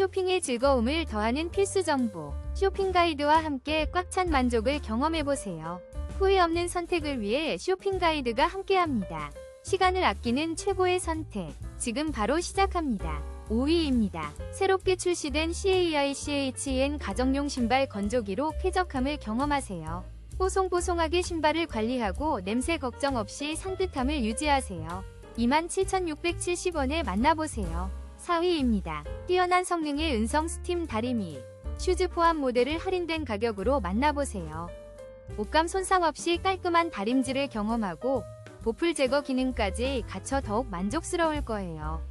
쇼핑의 즐거움을 더하는 필수 정보. 쇼핑 가이드와 함께 꽉 찬 만족을 경험해보세요. 후회 없는 선택을 위해 쇼핑 가이드가 함께합니다. 시간을 아끼는 최고의 선택. 지금 바로 시작합니다. 5위입니다. 새롭게 출시된 CAI CHN 가정용 신발 건조기로 쾌적함을 경험하세요. 뽀송뽀송하게 신발을 관리하고 냄새 걱정 없이 산뜻함을 유지하세요. 27,670원에 만나보세요. 4위입니다. 뛰어난 성능의 은성 스팀 다리미. 슈즈 포함 모델을 할인된 가격으로 만나보세요. 옷감 손상 없이 깔끔한 다림질을 경험하고 보풀 제거 기능까지 갖춰 더욱 만족스러울 거예요.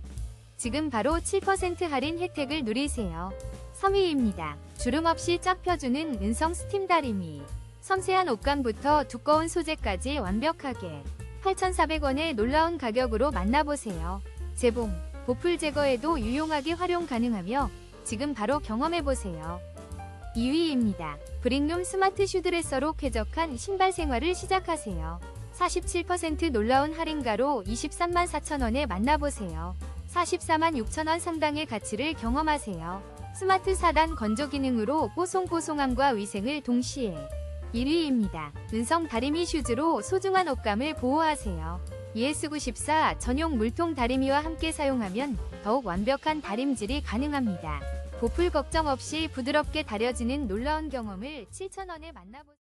지금 바로 7% 할인 혜택을 누리세요. 3위입니다. 주름 없이 쫙 펴주는 은성 스팀 다리미. 섬세한 옷감부터 두꺼운 소재까지 완벽하게 8,400원의 놀라운 가격으로 만나보세요. 재봉, 보풀 제거에도 유용하게 활용 가능하며 지금 바로 경험해보세요. 2위입니다. 브릭룸 스마트 슈드레서로 쾌적한 신발 생활을 시작하세요. 47% 놀라운 할인가로 23만 4천원에 만나보세요. 44만 6천원 상당의 가치를 경험하세요. 스마트 4단 건조 기능으로 뽀송뽀송함과 위생을 동시에 1위입니다. 은성 다리미 슈즈로 소중한 옷감을 보호하세요. ES94 전용 물통 다리미와 함께 사용하면 더욱 완벽한 다림질이 가능합니다. 보풀 걱정 없이 부드럽게 다려지는 놀라운 경험을 7,000원에 만나보세요.